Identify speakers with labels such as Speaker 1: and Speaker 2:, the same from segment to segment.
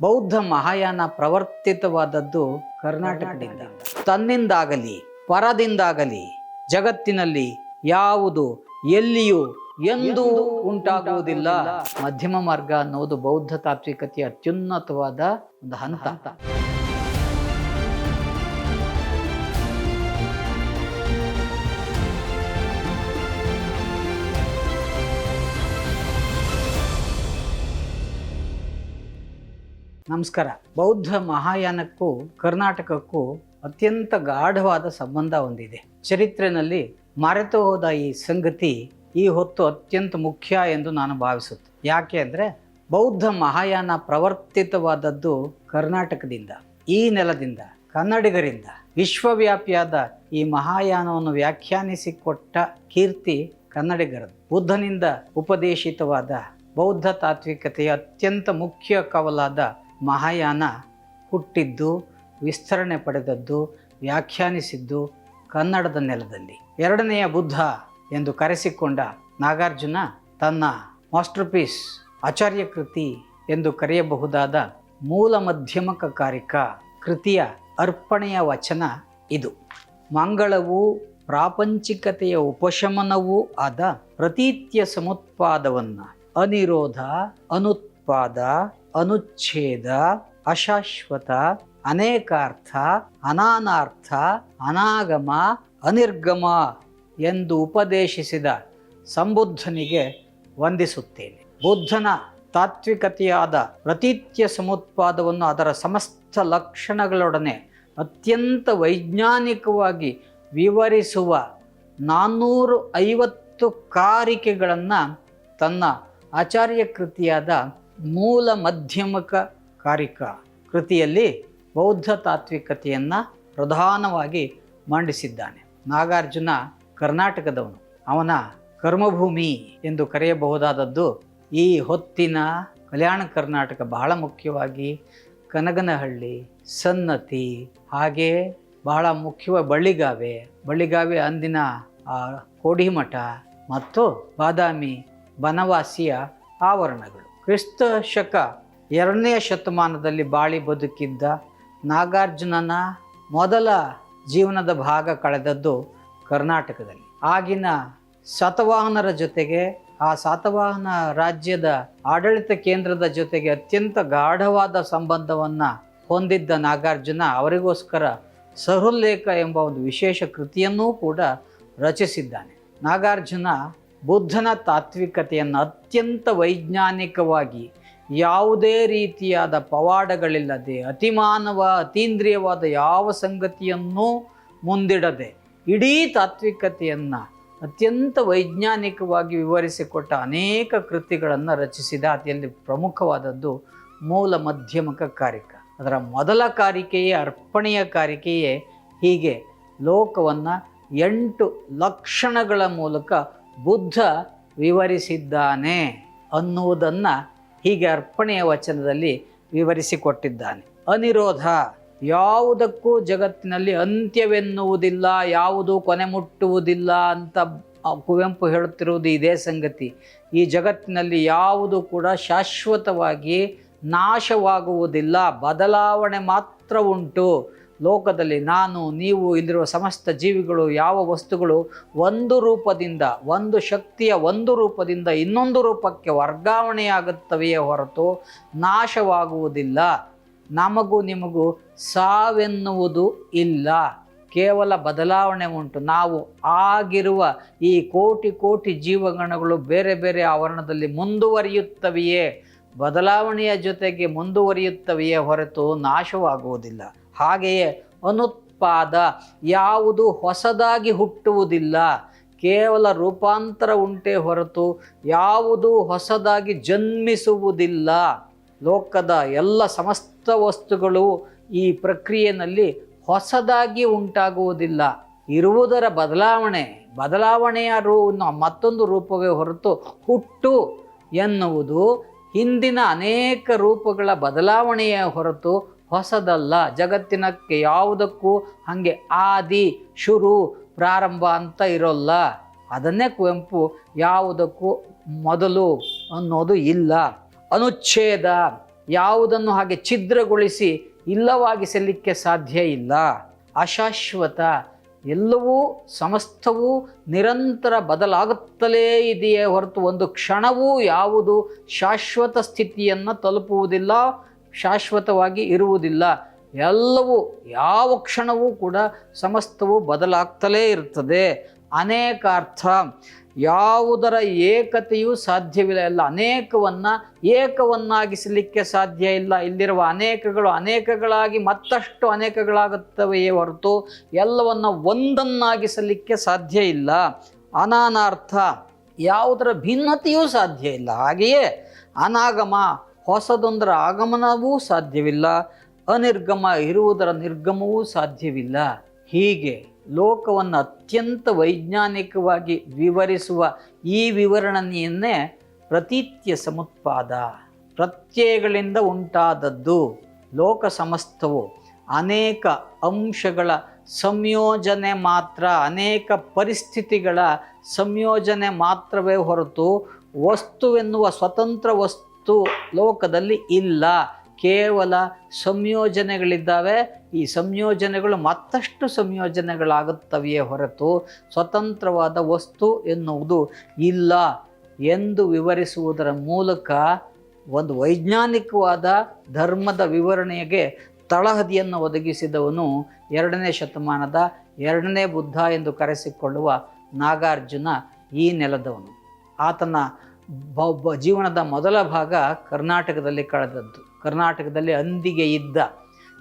Speaker 1: ಬೌದ್ಧ ಮಹಾಯಾನ ಪ್ರವರ್ತಿತವಾದದ್ದು ಕರ್ನಾಟಕದಿಂದ. ತನ್ನಿಂದಾಗಲಿ ಪರದಿಂದಾಗಲಿ ಜಗತ್ತಿನಲ್ಲಿ ಯಾವುದು ಎಲ್ಲಿಯೂ ಎಂದು ಉಂಟಾಗುವುದಿಲ್ಲ. ಮಧ್ಯಮ ಮಾರ್ಗ ಅನ್ನೋದು ಬೌದ್ಧ ತಾತ್ವಿಕತೆಯ ಅತ್ಯುನ್ನತವಾದ ಒಂದು ಹಂತ. ನಮಸ್ಕಾರ. ಬೌದ್ಧ ಮಹಾಯಾನಕ್ಕೂ ಕರ್ನಾಟಕಕ್ಕೂ ಅತ್ಯಂತ ಗಾಢವಾದ ಸಂಬಂಧ ಹೊಂದಿದೆ. ಚರಿತ್ರೆಯಲ್ಲಿ ಮರೆತು ಹೋದ ಈ ಸಂಗತಿ ಈ ಹೊತ್ತು ಅತ್ಯಂತ ಮುಖ್ಯ ಎಂದು ನಾನು ಭಾವಿಸುತ್ತೆ ಯಾಕೆ ಅಂದರೆ ಬೌದ್ಧ ಮಹಾಯಾನ ಪ್ರವರ್ತಿತವಾದದ್ದು ಕರ್ನಾಟಕದಿಂದ, ಈ ನೆಲದಿಂದ, ಕನ್ನಡಿಗರಿಂದ. ವಿಶ್ವವ್ಯಾಪಿಯಾದ ಈ ಮಹಾಯಾನವನ್ನು ವ್ಯಾಖ್ಯಾನಿಸಿಕೊಟ್ಟ ಕೀರ್ತಿ ಕನ್ನಡಿಗರದ್ದು ಬುದ್ಧನಿಂದ ಉಪದೇಶಿತವಾದ ಬೌದ್ಧ ತಾತ್ವಿಕತೆಯ ಅತ್ಯಂತ ಮುಖ್ಯ ಕವಲಾದ ಮಹಾಯಾನ ಹುಟ್ಟಿದ್ದು, ವಿಸ್ತರಣೆ ಪಡೆದದ್ದು, ವ್ಯಾಖ್ಯಾನಿಸಿದ್ದು ಕನ್ನಡದ ನೆಲದಲ್ಲಿ. ಎರಡನೆಯ ಬುದ್ಧ ಎಂದು ಕರೆಸಿಕೊಂಡ ನಾಗಾರ್ಜುನ ತನ್ನ ಮಾಸ್ಟರ್ ಪೀಸ್ ಆಚಾರ್ಯ ಕೃತಿ ಎಂದು ಕರೆಯಬಹುದಾದ ಮೂಲ ಮಧ್ಯಮಕ ಕಾರಿಕ ಕೃತಿಯ ಅರ್ಪಣೆಯ ವಚನ ಇದು. ಮಂಗಳವು ಪ್ರಾಪಂಚಿಕತೆಯ ಉಪಶಮನವೂ ಆದ ಪ್ರತೀತ್ಯ ಸಮುತ್ಪಾದವನ್ನು ಅನಿರೋಧ ಅನುತ್ಪಾದ ಅನುಚ್ಛೇದ, ಅಶಾಶ್ವತ, ಅನೇಕಾರ್ಥ, ಅನಾನಾರ್ಥ, ಅನಾಗಮ, ಅನಿರ್ಗಮ ಎಂದು ಉಪದೇಶಿಸಿದ ಸಂಬುದ್ಧನಿಗೆ ವಂದಿಸುತ್ತೇನೆ. ಬುದ್ಧನ ತಾತ್ವಿಕತೆಯಾದ ಪ್ರತೀತ್ಯ ಸಮುತ್ಪಾದವನ್ನು ಅದರ ಸಮಸ್ತ ಲಕ್ಷಣಗಳೊಡನೆ ಅತ್ಯಂತ ವೈಜ್ಞಾನಿಕವಾಗಿ ವಿವರಿಸುವ ನಾನ್ನೂರು ಐವತ್ತು ಕಾರಿಕೆಗಳನ್ನು ತನ್ನ ಆಚಾರ್ಯ ಕೃತಿಯಾದ ಮೂಲ ಮಧ್ಯಮಕ ಕಾರಿಕ ಕೃತಿಯಲ್ಲಿ ಬೌದ್ಧ ತಾತ್ವಿಕತೆಯನ್ನು ಪ್ರಧಾನವಾಗಿ ಮಂಡಿಸಿದ್ದಾನೆ. ನಾಗಾರ್ಜುನ ಕರ್ನಾಟಕದವನು. ಅವನ ಕರ್ಮಭೂಮಿ ಎಂದು ಕರೆಯಬಹುದಾದದ್ದು ಈ ಹೊತ್ತಿನ ಕಲ್ಯಾಣ ಕರ್ನಾಟಕ ಬಹಳ ಮುಖ್ಯವಾಗಿ ಕನಗನಹಳ್ಳಿ, ಸನ್ನತಿ, ಹಾಗೆ ಬಹಳ ಮುಖ್ಯವಾಗಿ ಬಳ್ಳಿಗಾವೆ. ಬಳ್ಳಿಗಾವೆ ಅಂದಿನ ಕೋಡಿಮಠ ಮತ್ತು ಬಾದಾಮಿ ಬನವಾಸಿಯ ಆವರಣಗಳು. ಕ್ರಿಸ್ತ ಶಕ ಎರಡನೇ ಶತಮಾನದಲ್ಲಿ ಬಾಳಿ ಬದುಕಿದ್ದ ನಾಗಾರ್ಜುನನ ಮೊದಲ ಜೀವನದ ಭಾಗ ಕಳೆದದ್ದು ಕರ್ನಾಟಕದಲ್ಲಿ. ಆಗಿನ ಶತವಾಹನರ ಜೊತೆಗೆ ಆ ಸಾತವಾಹನ ರಾಜ್ಯದ ಆಡಳಿತ ಕೇಂದ್ರದ ಜೊತೆಗೆ ಅತ್ಯಂತ ಗಾಢವಾದ ಸಂಬಂಧವನ್ನು ಹೊಂದಿದ್ದ ನಾಗಾರ್ಜುನ ಅವರಿಗೋಸ್ಕರ ಸಹುಲ್ಲೇಖ ಎಂಬ ಒಂದು ವಿಶೇಷ ಕೃತಿಯನ್ನೂ ಕೂಡ ರಚಿಸಿದ್ದಾನೆ. ನಾಗಾರ್ಜುನ ಬುದ್ಧನ ತಾತ್ವಿಕತೆಯನ್ನು ಅತ್ಯಂತ ವೈಜ್ಞಾನಿಕವಾಗಿ ಯಾವುದೇ ರೀತಿಯಾದ ಪವಾಡಗಳಿಲ್ಲದೆ, ಅತಿಮಾನವ, ಅತೀಂದ್ರಿಯವಾದ ಯಾವ ಸಂಗತಿಯನ್ನೂ ಮುಂದಿಡದೆ ಇಡೀ ತಾತ್ವಿಕತೆಯನ್ನು ಅತ್ಯಂತ ವೈಜ್ಞಾನಿಕವಾಗಿ ವಿವರಿಸಿಕೊಟ್ಟ ಅನೇಕ ಕೃತಿಗಳನ್ನು ರಚಿಸಿದ ಅತಿಯಲ್ಲಿ ಪ್ರಮುಖವಾದದ್ದು ಮೂಲ ಮಧ್ಯಮಕ ಕಾರಿಕ. ಅದರ ಮೊದಲ ಕಾರಿಕೆಯೇ, ಅರ್ಪಣೆಯ ಕಾರಿಕೆಯೇ ಹೀಗೆ ಲೋಕವನ್ನು ಎಂಟು ಲಕ್ಷಣಗಳ ಮೂಲಕ ಬುದ್ಧ ವಿವರಿಸಿದ್ದಾನೆ ಅನ್ನುವುದನ್ನು ಹೀಗೆ ಅರ್ಪಣೆಯ ವಚನದಲ್ಲಿ ವಿವರಿಸಿಕೊಟ್ಟಿದ್ದಾನೆ. ಅನಿರೋಧ, ಯಾವುದಕ್ಕೂ ಜಗತ್ತಿನಲ್ಲಿ ಅಂತ್ಯವೆನ್ನುವುದಿಲ್ಲ, ಯಾವುದು ಕೊನೆ ಮುಟ್ಟುವುದಿಲ್ಲ ಅಂತ ಕುವೆಂಪು ಹೇಳುತ್ತಿರುವುದು ಇದೇ ಸಂಗತಿ. ಈ ಜಗತ್ತಿನಲ್ಲಿ ಯಾವುದು ಕೂಡ ಶಾಶ್ವತವಾಗಿ ನಾಶವಾಗುವುದಿಲ್ಲ, ಬದಲಾವಣೆ ಮಾತ್ರ ಉಂಟು. ಲೋಕದಲ್ಲಿ ನಾನು, ನೀವು ಇಲ್ಲಿರುವ ಸಮಸ್ತ ಜೀವಿಗಳು, ಯಾವ ವಸ್ತುಗಳು ಒಂದು ರೂಪದಿಂದ, ಒಂದು ಶಕ್ತಿಯ ಒಂದು ರೂಪದಿಂದ ಇನ್ನೊಂದು ರೂಪಕ್ಕೆ ವರ್ಗಾವಣೆಯಾಗುತ್ತವೆಯೇ ಹೊರತು ನಾಶವಾಗುವುದಿಲ್ಲ. ನಮಗೂ ನಿಮಗೂ ಸಾವೆನ್ನುವುದು ಇಲ್ಲ. ಕೇವಲ ಬದಲಾವಣೆ ಉಂಟು. ನಾವು ಆಗಿರುವ ಈ ಕೋಟಿ ಕೋಟಿ ಜೀವಗಣಗಳು ಬೇರೆ ಬೇರೆ ಆವರಣದಲ್ಲಿ ಮುಂದುವರಿಯುತ್ತವೆಯೇ. ಬದಲಾವಣೆಯ ಜೊತೆಗೆ ಮುಂದುವರಿಯುತ್ತವೆಯೇ ಹೊರತು ನಾಶವಾಗುವುದಿಲ್ಲ. ಹಾಗೆಯೇ ಅನುತ್ಪಾದ ಯಾವುದು ಹೊಸದಾಗಿ ಹುಟ್ಟುವುದಿಲ್ಲ. ಕೇವಲ ರೂಪಾಂತರ ಉಂಟೇ ಹೊರತು ಯಾವುದು ಹೊಸದಾಗಿ ಜನ್ಮಿಸುವುದಿಲ್ಲ. ಲೋಕದ ಎಲ್ಲ ಸಮಸ್ತ ವಸ್ತುಗಳು ಈ ಪ್ರಕ್ರಿಯೆಯಲ್ಲಿ ಹೊಸದಾಗಿ ಉಂಟಾಗುವುದಿಲ್ಲ. ಇರುವುದರ ಬದಲಾವಣೆ ಬದಲಾವಣೆಯ ರೂ ಮತ್ತೊಂದು ರೂಪವೇ ಹೊರತು ಹುಟ್ಟು ಎನ್ನುವುದು ಹಿಂದಿನ ಅನೇಕ ರೂಪಗಳ ಬದಲಾವಣೆಯ ಹೊರತು ಹೊಸದಲ್ಲ, ಜಗತ್ತಿನಕ್ಕೆ ಯಾವುದಕ್ಕೂ ಹಾಗೆ ಆದಿ, ಶುರು, ಪ್ರಾರಂಭ ಅಂತ ಇರೋಲ್ಲ. ಅದನ್ನೇ ಕುವೆಂಪು ಯಾವುದಕ್ಕೂ ಮೊದಲು ಅನ್ನೋದು ಇಲ್ಲ. ಅನುಚ್ಛೇದ, ಯಾವುದನ್ನು ಹಾಗೆ ಛಿದ್ರಗೊಳಿಸಿ ಇಲ್ಲವಾಗಿಸಲಿಕ್ಕೆ ಸಾಧ್ಯ ಇಲ್ಲ. ಅಶಾಶ್ವತ, ಎಲ್ಲವೂ, ಸಮಸ್ತವೂ ನಿರಂತರ ಬದಲಾಗುತ್ತಲೇ ಇದೆಯೇ ಹೊರತು ಒಂದು ಕ್ಷಣವೂ ಯಾವುದು ಶಾಶ್ವತ ಸ್ಥಿತಿಯನ್ನು ತಲುಪುವುದಿಲ್ಲ. ಶಾಶ್ವತವಾಗಿ ಇರುವುದಿಲ್ಲ. ಎಲ್ಲವೂ ಯಾವ ಕ್ಷಣವೂ ಕೂಡ ಸಮಸ್ತವೂ ಬದಲಾಗ್ತಲೇ ಇರ್ತದೆ. ಅನೇಕಾರ್ಥ. ಯಾವುದರ ಏಕತೆಯೂ ಸಾಧ್ಯವಿಲ್ಲ. ಎಲ್ಲ ಅನೇಕವನ್ನು ಏಕವನ್ನಾಗಿಸಲಿಕ್ಕೆ ಸಾಧ್ಯ ಇಲ್ಲ. ಇಲ್ಲಿರುವ ಅನೇಕಗಳು ಅನೇಕಗಳಾಗಿ ಮತ್ತಷ್ಟು ಅನೇಕಗಳಾಗುತ್ತವೆಯೇ ಹೊರತು ಎಲ್ಲವನ್ನು ಒಂದನ್ನಾಗಿಸಲಿಕ್ಕೆ ಸಾಧ್ಯ ಇಲ್ಲ. ಅನಾನಾರ್ಥ. ಯಾವುದರ ಭಿನ್ನತೆಯೂ ಸಾಧ್ಯ ಇಲ್ಲ. ಹಾಗೆಯೇ ಅನಾಗಮ ಹೊಸದೊಂದರ ಆಗಮನವೂ ಸಾಧ್ಯವಿಲ್ಲ, ಅನಿರ್ಗಮ ಇರುವುದರ ನಿರ್ಗಮವೂ ಸಾಧ್ಯವಿಲ್ಲ. ಹೀಗೆ ಲೋಕವನ್ನು ಅತ್ಯಂತ ವೈಜ್ಞಾನಿಕವಾಗಿ ವಿವರಿಸುವ ಈ ವಿವರಣೆಯನ್ನೇ ಪ್ರತೀತ್ಯ ಸಮುತ್ಪಾದ, ಪ್ರತ್ಯಯಗಳಿಂದ ಉಂಟಾದದ್ದು. ಲೋಕ ಸಮಸ್ತವು ಅನೇಕ ಅಂಶಗಳ ಸಂಯೋಜನೆ ಮಾತ್ರ, ಅನೇಕ ಪರಿಸ್ಥಿತಿಗಳ ಸಂಯೋಜನೆ ಮಾತ್ರವೇ ಹೊರತು ವಸ್ತುವೆನ್ನುವ ಸ್ವತಂತ್ರ ವಸ್ತು ಲೋಕದಲ್ಲಿ ಇಲ್ಲ. ಕೇವಲ ಸಂಯೋಜನೆಗಳಿದ್ದಾವೆ. ಈ ಸಂಯೋಜನೆಗಳು ಮತ್ತಷ್ಟು ಸಂಯೋಜನೆಗಳಾಗುತ್ತವೆಯೇ ಹೊರತು ಸ್ವತಂತ್ರವಾದ ವಸ್ತು ಎನ್ನುವುದು ಇಲ್ಲ ಎಂದು ವಿವರಿಸುವುದರ ಮೂಲಕ ಒಂದು ವೈಜ್ಞಾನಿಕವಾದ ಧರ್ಮದ ವಿವರಣೆಗೆ ತಳಹದಿಯನ್ನು ಒದಗಿಸಿದವನು ಎರಡನೇ ಶತಮಾನದ ಎರಡನೇ ಬುದ್ಧ ಎಂದು ಕರೆಸಿಕೊಳ್ಳುವ ನಾಗಾರ್ಜುನ ಈ ನೆಲದವನು. ಆತನ ಜೀವನದ ಮೊದಲ ಭಾಗ ಕರ್ನಾಟಕದಲ್ಲಿ ಕಳೆದದ್ದು. ಕರ್ನಾಟಕದಲ್ಲಿ ಅಂದಿಗೆ ಇದ್ದ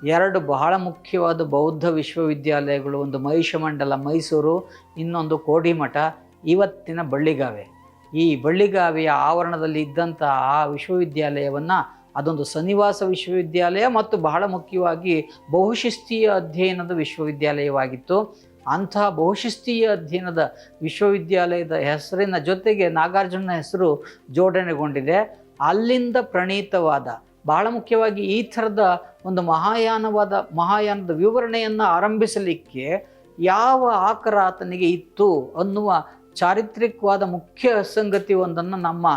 Speaker 1: ಎರಡು ಬಹಳ ಮುಖ್ಯವಾದ ಬೌದ್ಧ ವಿಶ್ವವಿದ್ಯಾಲಯಗಳು, ಒಂದು ಮಹಿಷಮಂಡಲ ಮೈಸೂರು, ಇನ್ನೊಂದು ಕೋಡಿಮಠ, ಇವತ್ತಿನ ಬಳ್ಳಿಗಾವೆ. ಈ ಬಳ್ಳಿಗಾವೆಯ ಆವರಣದಲ್ಲಿ ಇದ್ದಂಥ ಆ ವಿಶ್ವವಿದ್ಯಾಲಯವನ್ನು ಅದೊಂದು ಸನ್ನಿವಾಸ ವಿಶ್ವವಿದ್ಯಾಲಯ ಮತ್ತು ಬಹಳ ಮುಖ್ಯವಾಗಿ ಬಹುಶಿಸ್ತೀಯ ಅಧ್ಯಯನದ ವಿಶ್ವವಿದ್ಯಾಲಯವಾಗಿತ್ತು. ಅಂತಹ ಬಹುಶಿಸ್ತೀಯ ಅಧ್ಯಯನದ ವಿಶ್ವವಿದ್ಯಾಲಯದ ಹೆಸರಿನ ಜೊತೆಗೆ ನಾಗಾರ್ಜುನ ಹೆಸರು ಜೋಡಣೆಗೊಂಡಿದೆ. ಅಲ್ಲಿಂದ ಪ್ರಣೀತವಾದ, ಬಹಳ ಮುಖ್ಯವಾಗಿ ಈ ಥರದ ಒಂದು ಮಹಾಯಾನವಾದ, ಮಹಾಯಾನದ ವಿವರಣೆಯನ್ನು ಆರಂಭಿಸಲಿಕ್ಕೆ ಯಾವ ಆಕರ ಆತನಿಗೆ ಇತ್ತು ಅನ್ನುವ ಚಾರಿತ್ರಿಕವಾದ ಮುಖ್ಯ ಸಂಗತಿ ಒಂದನ್ನು ನಮ್ಮ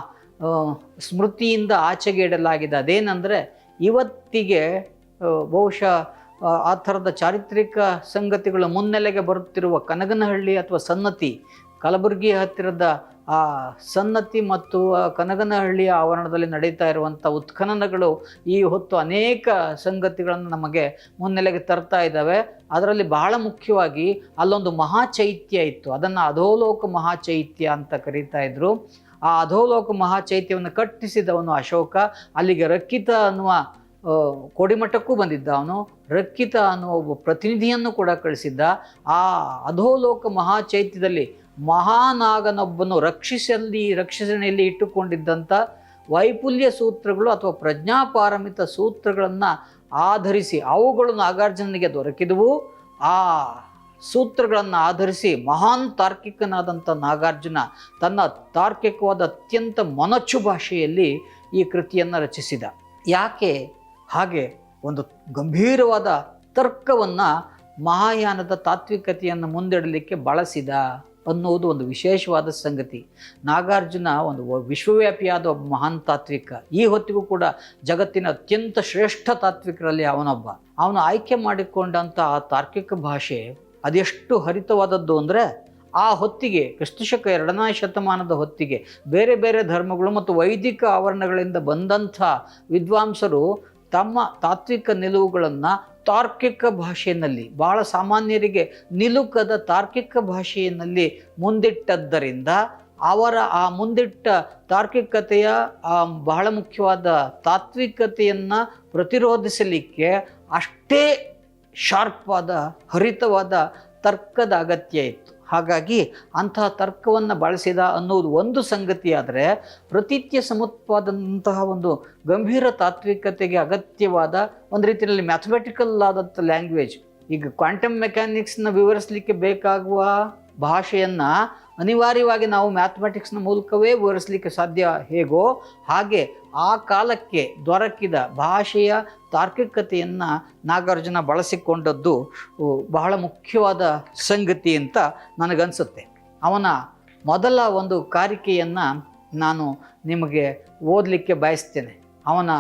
Speaker 1: ಸ್ಮೃತಿಯಿಂದ ಆಚೆಗೆ ಇಡಲಾಗಿದೆ. ಅದೇನೆಂದರೆ ಇವತ್ತಿಗೆ ಬಹುಶಃ ಆ, ಥರದ ಚಾರಿತ್ರಿಕ ಸಂಗತಿಗಳು ಮುನ್ನೆಲೆಗೆ ಬರುತ್ತಿರುವ ಕನಗನಹಳ್ಳಿ ಅಥವಾ ಸನ್ನತಿ ಕಲಬುರಗಿ ಹತ್ತಿರದ ಆ ಸನ್ನತಿ ಮತ್ತು ಕನಗನಹಳ್ಳಿಯ ಆವರಣದಲ್ಲಿ ನಡೀತಾ ಇರುವಂಥ ಉತ್ಖನನಗಳು ಈ ಹೊತ್ತು ಅನೇಕ ಸಂಗತಿಗಳನ್ನು ನಮಗೆ ಮುನ್ನೆಲೆಗೆ ತರ್ತಾ ಇದ್ದಾವೆ. ಅದರಲ್ಲಿ ಬಹಳ ಮುಖ್ಯವಾಗಿ ಅಲ್ಲೊಂದು ಮಹಾಚೈತ್ಯ ಇತ್ತು. ಅದನ್ನು ಅಧೋಲೋಕ ಮಹಾಚೈತ್ಯ ಅಂತ ಕರೀತಾ ಇದ್ರು. ಆ ಅಧೋಲೋಕ ಮಹಾಚೈತ್ಯವನ್ನು ಕಟ್ಟಿಸಿದವನು ಅಶೋಕ. ಅಲ್ಲಿಗೆ ರಕ್ಕಿತ ಅನ್ನುವ ಕೋಡಿಮಠಕ್ಕೂ ಬಂದಿದ್ದ. ಅವನು ರಕ್ಕಿತ ಅನ್ನುವ ಒಬ್ಬ ಪ್ರತಿನಿಧಿಯನ್ನು ಕೂಡ ಕಳಿಸಿದ್ದ. ಆ ಅಧೋಲೋಕ ಮಹಾಚೈತ್ಯದಲ್ಲಿ ಮಹಾನಾಗನೊಬ್ಬನು ರಕ್ಷಿಸಲ್ಲಿ ರಕ್ಷಣೆಯಲ್ಲಿ ಇಟ್ಟುಕೊಂಡಿದ್ದಂಥ ವೈಪುಲ್ಯ ಸೂತ್ರಗಳು ಅಥವಾ ಪ್ರಜ್ಞಾಪಾರಮಿತ ಸೂತ್ರಗಳನ್ನು ಆಧರಿಸಿ ಅವುಗಳು ನಾಗಾರ್ಜುನನಿಗೆ ದೊರಕಿದವು. ಆ ಸೂತ್ರಗಳನ್ನು ಆಧರಿಸಿ ಮಹಾನ್ ತಾರ್ಕಿಕನಾದಂಥ ನಾಗಾರ್ಜುನ ತನ್ನ ತಾರ್ಕಿಕವಾದ ಅತ್ಯಂತ ಮೊನಚು ಭಾಷೆಯಲ್ಲಿ ಈ ಕೃತಿಯನ್ನು ರಚಿಸಿದ. ಯಾಕೆ? ಹಾಗೆ ಒಂದು ಗಂಭೀರವಾದ ತರ್ಕವನ್ನು ಮಹಾಯಾನದ ತಾತ್ವಿಕತೆಯನ್ನು ಮುಂದಿಡಲಿಕ್ಕೆ ಬಳಸಿದ ಅನ್ನುವುದು ಒಂದು ವಿಶೇಷವಾದ ಸಂಗತಿ. ನಾಗಾರ್ಜುನ ಒಂದು ವಿಶ್ವವ್ಯಾಪಿಯಾದ ಒಬ್ಬ ಮಹಾನ್ ತಾತ್ವಿಕ. ಈ ಹೊತ್ತಿಗೂ ಕೂಡ ಜಗತ್ತಿನ ಅತ್ಯಂತ ಶ್ರೇಷ್ಠ ತಾತ್ವಿಕರಲ್ಲಿ ಅವನೊಬ್ಬ. ಅವನು ಆಯ್ಕೆ ಮಾಡಿಕೊಂಡಂಥ ಆ ತಾರ್ಕಿಕ ಭಾಷೆ ಅದೆಷ್ಟು ಹರಿತವಾದದ್ದು ಅಂದರೆ ಆ ಹೊತ್ತಿಗೆ, ಕ್ರಿಸ್ತಶಕ ಎರಡನೇ ಶತಮಾನದ ಹೊತ್ತಿಗೆ ಬೇರೆ ಬೇರೆ ಧರ್ಮಗಳು ಮತ್ತು ವೈದಿಕ ಆವರಣಗಳಿಂದ ಬಂದಂಥ ವಿದ್ವಾಂಸರು ತಮ್ಮ ತಾತ್ವಿಕ ನಿಲುವುಗಳನ್ನು ತಾರ್ಕಿಕ ಭಾಷೆಯಲ್ಲಿ, ಬಹಳ ಸಾಮಾನ್ಯರಿಗೆ ನಿಲುಕದ ತಾರ್ಕಿಕ ಭಾಷೆಯಲ್ಲಿ ಮುಂದಿಟ್ಟದ್ದರಿಂದ ಅವರ ಆ ಮುಂದಿಟ್ಟ ತಾರ್ಕಿಕತೆಯ ಬಹಳ ಮುಖ್ಯವಾದ ತಾತ್ವಿಕತೆಯನ್ನು ಪ್ರತಿರೋಧಿಸಲಿಕ್ಕೆ ಅಷ್ಟೇ ಶಾರ್ಪ್ವಾದ ಹರಿತವಾದ ತರ್ಕದ ಅಗತ್ಯ ಇತ್ತು. ಹಾಗಾಗಿ ಅಂತಹ ತರ್ಕವನ್ನು ಬಳಸಿದ ಅನ್ನೋದು ಒಂದು ಸಂಗತಿಯಾದರೆ ಪ್ರತೀತ್ಯ ಸಮತ್ವಾದಂತಹ ಒಂದು ಗಂಭೀರ ತಾತ್ವಿಕತೆಗೆ ಅಗತ್ಯವಾದ ಒಂದು ರೀತಿಯಲ್ಲಿ ಮ್ಯಾಥಮೆಟಿಕಲ್ ಆದಂಥ ಲ್ಯಾಂಗ್ವೇಜ್ ಈಗ ಕ್ವಾಂಟಮ್ ಮೆಕ್ಯಾನಿಕ್ಸ್ನ ವಿವರಿಸಲಿಕ್ಕೆ ಬೇಕಾಗುವ ಭಾಷೆಯನ್ನು ಅನಿವಾರ್ಯವಾಗಿ ನಾವು ಮ್ಯಾಥಮೆಟಿಕ್ಸ್ನ ಮೂಲಕವೇ ವಿವರಿಸಲಿಕ್ಕೆ ಸಾಧ್ಯ ಹೇಗೋ ಹಾಗೆ ಆ ಕಾಲಕ್ಕೆ ದೊರಕಿದ ಭಾಷೆಯ ತಾರ್ಕಿಕತೆಯನ್ನು ನಾಗಾರ್ಜುನ ಬಳಸಿಕೊಂಡದ್ದು ಬಹಳ ಮುಖ್ಯವಾದ ಸಂಗತಿ ಅಂತ ನನಗನ್ಸುತ್ತೆ. ಅವನ ಮೊದಲ ಒಂದು ಕಾರಿಕೆಯನ್ನು ನಾನು ನಿಮಗೆ ಓದಲಿಕ್ಕೆ ಬಯಸ್ತೇನೆ. ಅವನ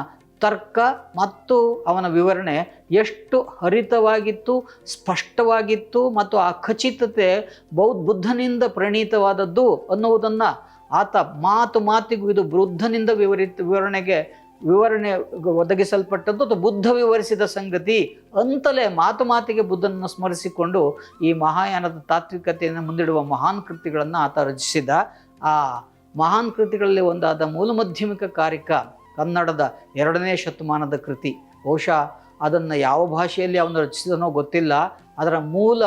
Speaker 1: ತರ್ಕ ಮತ್ತು ಅವನ ವಿವರಣೆ ಎಷ್ಟು ಹರಿತವಾಗಿತ್ತು, ಸ್ಪಷ್ಟವಾಗಿತ್ತು ಮತ್ತು ಆ ಖಚಿತತೆ ಬೌದ್ಧ ಬುದ್ಧನಿಂದ ಪ್ರಣೀತವಾದದ್ದು ಅನ್ನುವುದನ್ನು ಆತ ಮಾತು ಮಾತಿಗೂ ಇದು ಬುದ್ಧನಿಂದ ವಿವರಿತ ವಿವರಣೆಗೆ ವಿವರಣೆ ಒದಗಿಸಲ್ಪಟ್ಟದ್ದು ಅಥವಾ ಬುದ್ಧ ವಿವರಿಸಿದ ಸಂಗತಿ ಅಂತಲೇ ಮಾತು ಮಾತಿಗೆ ಬುದ್ಧನನ್ನು ಸ್ಮರಿಸಿಕೊಂಡು ಈ ಮಹಾಯಾನದ ತಾತ್ವಿಕತೆಯನ್ನು ಮುಂದಿಡುವ ಮಹಾನ್ ಕೃತಿಗಳನ್ನು ಆತ ರಚಿಸಿದ. ಆ ಮಹಾನ್ ಕೃತಿಗಳಲ್ಲಿ ಒಂದಾದ ಮೂಲ ಮಾಧ್ಯಮಿಕ ಕಾರಿಕ ಕನ್ನಡದ ಎರಡನೇ ಶತಮಾನದ ಕೃತಿ. ಬಹುಶಃ ಅದನ್ನು ಯಾವ ಭಾಷೆಯಲ್ಲಿ ಅವನು ರಚಿಸಿದನೋ ಗೊತ್ತಿಲ್ಲ. ಅದರ ಮೂಲ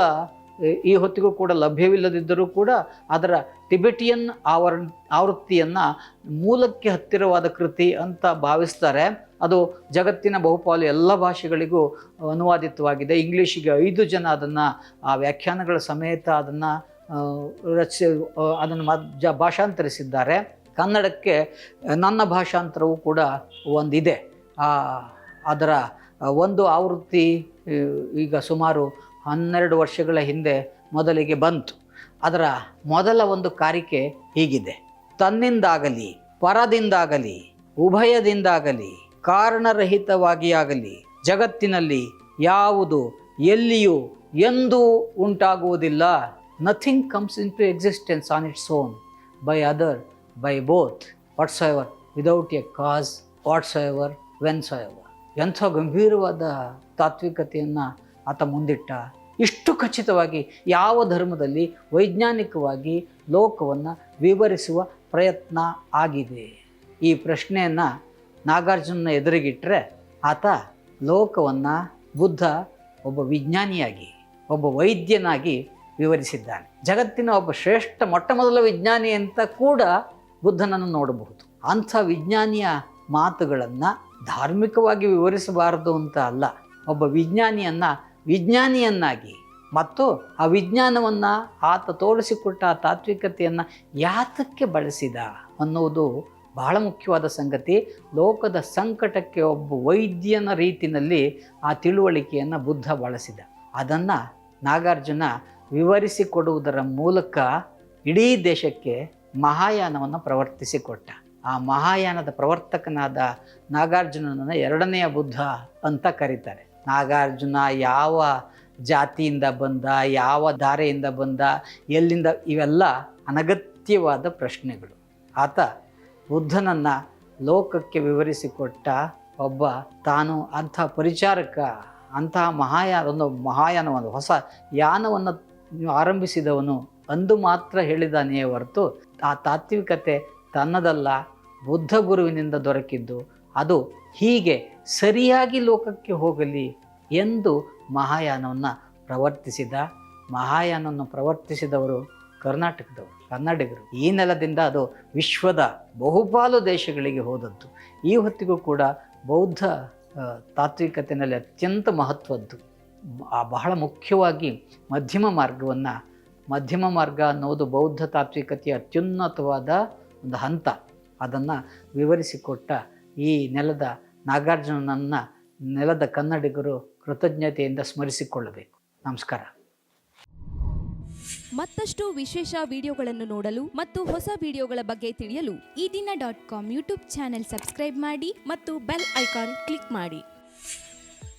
Speaker 1: ಈ- ಹೊತ್ತಿಗೂ ಕೂಡ ಲಭ್ಯವಿಲ್ಲದಿದ್ದರೂ ಕೂಡ ಅದರ ಟಿಬೆಟಿಯನ್ ಆವರ್ ಆವೃತ್ತಿಯನ್ನು ಮೂಲಕ್ಕೆ ಹತ್ತಿರವಾದ ಕೃತಿ ಅಂತ ಭಾವಿಸ್ತಾರೆ. ಅದು ಜಗತ್ತಿನ ಬಹುಪಾಲು ಎಲ್ಲ ಭಾಷೆಗಳಿಗೂ ಅನುವಾದಿತವಾಗಿದೆ. ಇಂಗ್ಲೀಷಿಗೆ ಐದು ಜನ ಅದನ್ನು, ಆ ವ್ಯಾಖ್ಯಾನಗಳ ಸಮೇತ ಅದನ್ನು ರಚಿಸಿ ಅದನ್ನು ಭಾಷಾಂತರಿಸಿದ್ದಾರೆ. ಕನ್ನಡಕ್ಕೆ ನನ್ನ ಭಾಷಾಂತರವೂ ಕೂಡ ಒಂದಿದೆ. ಅದರ ಒಂದು ಆವೃತ್ತಿ ಈಗ ಸುಮಾರು ಹನ್ನೆರಡು ವರ್ಷಗಳ ಹಿಂದೆ ಮೊದಲಿಗೆ ಬಂತು. ಅದರ ಮೊದಲ ಒಂದು ಕಾರಿಕೆ ಹೀಗಿದೆ. ತನ್ನಿಂದಾಗಲಿ, ಪರದಿಂದಾಗಲಿ, ಉಭಯದಿಂದಾಗಲಿ ಕಾರಣರಹಿತವಾಗಿ ಆಗಲಿ ಜಗತ್ತಿನಲ್ಲಿ ಯಾವುದು ಎಲ್ಲಿಯೂ ಎಂದೂ ಉಂಟಾಗುವುದಿಲ್ಲ. Nothing comes in to existence on its own by other by both whatsoever without a cause whatsoever whensoever ಎಂಥ ಗಂಭೀರವಾದ ತಾತ್ವಿಕತೆಯನ್ನು ಆತ ಮುಂದಿಟ್ಟ. ಇಷ್ಟು ಖಚಿತವಾಗಿ ಯಾವ ಧರ್ಮದಲ್ಲಿ ವೈಜ್ಞಾನಿಕವಾಗಿ ಲೋಕವನ್ನು ವಿವರಿಸುವ ಪ್ರಯತ್ನ ಆಗಿದೆ? ಈ ಪ್ರಶ್ನೆಯನ್ನು ನಾಗಾರ್ಜುನ ಎದುರಿಗಿಟ್ಟರೆ ಆತ ಲೋಕವನ್ನು ಬುದ್ಧ, ಒಬ್ಬ ವಿಜ್ಞಾನಿಯಾಗಿ, ಒಬ್ಬ ವೈದ್ಯನಾಗಿ ವಿವರಿಸಿದ್ದಾನೆ. ಜಗತ್ತಿನ ಒಬ್ಬ ಶ್ರೇಷ್ಠ ಮೊಟ್ಟ ಮೊದಲ ವಿಜ್ಞಾನಿ ಅಂತ ಕೂಡ ಬುದ್ಧನನ್ನು ನೋಡಬಹುದು. ಅಂಥ ವಿಜ್ಞಾನಿಯ ಮಾತುಗಳನ್ನು ಧಾರ್ಮಿಕವಾಗಿ ವಿವರಿಸಬಾರದು ಅಂತ ಅಲ್ಲ, ಒಬ್ಬ ವಿಜ್ಞಾನಿಯನ್ನು ವಿಜ್ಞಾನಿಯನ್ನಾಗಿ ಮತ್ತು ಆ ವಿಜ್ಞಾನವನ್ನು ಆತ ತೋರಿಸಿಕೊಟ್ಟ ಆ ತಾತ್ವಿಕತೆಯನ್ನು ಯಾತಕ್ಕೆ ಬಳಸಿದ ಅನ್ನುವುದು ಬಹಳ ಮುಖ್ಯವಾದ ಸಂಗತಿ. ಲೋಕದ ಸಂಕಟಕ್ಕೆ ಒಬ್ಬ ವೈದ್ಯನ ರೀತಿಯಲ್ಲಿ ಆ ತಿಳುವಳಿಕೆಯನ್ನು ಬುದ್ಧ ಬಳಸಿದ. ಅದನ್ನು ನಾಗಾರ್ಜುನ ವಿವರಿಸಿಕೊಡುವುದರ ಮೂಲಕ ಇಡೀ ದೇಶಕ್ಕೆ ಮಹಾಯಾನವನ್ನು ಪ್ರವರ್ತಿಸಿಕೊಟ್ಟ. ಆ ಮಹಾಯಾನದ ಪ್ರವರ್ತಕನಾದ ನಾಗಾರ್ಜುನನನ್ನು ಎರಡನೆಯ ಬುದ್ಧ ಅಂತ ಕರೀತಾರೆ. ನಾಗಾರ್ಜುನ ಯಾವ ಜಾತಿಯಿಂದ ಬಂದ, ಯಾವ ಧಾರೆಯಿಂದ ಬಂದ, ಎಲ್ಲಿಂದ ಇವೆಲ್ಲ ಅನಗತ್ಯವಾದ ಪ್ರಶ್ನೆಗಳು. ಆತ ಬುದ್ಧನನ್ನು ಲೋಕಕ್ಕೆ ವಿವರಿಸಿಕೊಟ್ಟ ಒಬ್ಬ ತಾನು ಅಂಥ ಪರಿಚಾರಕ ಅಂತಹ ಮಹಾಯಾನ, ಒಂದು ಮಹಾಯಾನವನ್ನು, ಹೊಸ ಯಾನವನ್ನು ಆರಂಭಿಸಿದವನು ಅಂದು ಮಾತ್ರ ಹೇಳಿದಾನೆಯೇ ಹೊರತು, ಆ ತಾತ್ವಿಕತೆ ತನ್ನದಲ್ಲ, ಬುದ್ಧ ಗುರುವಿನಿಂದ ದೊರಕಿದ್ದು ಅದು ಹೀಗೆ ಸರಿಯಾಗಿ ಲೋಕಕ್ಕೆ ಹೋಗಲಿ ಎಂದು ಮಹಾಯಾನವನ್ನು ಪ್ರವರ್ತಿಸಿದ, ಮಹಾಯಾನವನ್ನು ಪ್ರವರ್ತಿಸಿದವರು ಕರ್ನಾಟಕದವರು, ಕನ್ನಡಿಗರು. ಈ ನೆಲದಿಂದ ಅದು ವಿಶ್ವದ ಬಹುಪಾಲು ದೇಶಗಳಿಗೆ ಹೋದದ್ದು. ಈ ಹೊತ್ತಿಗೂ ಕೂಡ ಬೌದ್ಧ ತಾತ್ವಿಕತೆಯಲ್ಲಿ ಅತ್ಯಂತ ಮಹತ್ವದ್ದು. ಬಹಳ ಮುಖ್ಯವಾಗಿ ಮಧ್ಯಮ ಮಾರ್ಗವನ್ನು, ಮಧ್ಯಮ ಮಾರ್ಗ ಅನ್ನೋದು ಬೌದ್ಧ ತಾತ್ವಿಕತೆಯ ಅತ್ಯುನ್ನತವಾದ ಒಂದು ಹಂತ. ಅದನ್ನು ವಿವರಿಸಿಕೊಟ್ಟ ಈ ನೆಲದ ನಾಗಾರ್ಜುನನನ್ನು ನೆಲದ ಕನ್ನಡಿಗರು ಕೃತಜ್ಞತೆಯಿಂದ ಸ್ಮರಿಸಿಕೊಳ್ಳಬೇಕು. ನಮಸ್ಕಾರ.
Speaker 2: ಮತ್ತಷ್ಟು ವಿಶೇಷ ವಿಡಿಯೋಗಳನ್ನು ನೋಡಲು ಮತ್ತು ಹೊಸ ವಿಡಿಯೋಗಳ ಬಗ್ಗೆ ತಿಳಿಯಲು
Speaker 3: Ee Dina dot com YouTube channel subscribe ಮಾಡಿ ಮತ್ತು ಬೆಲ್ ಐಕಾನ್ ಕ್ಲಿಕ್ ಮಾಡಿ.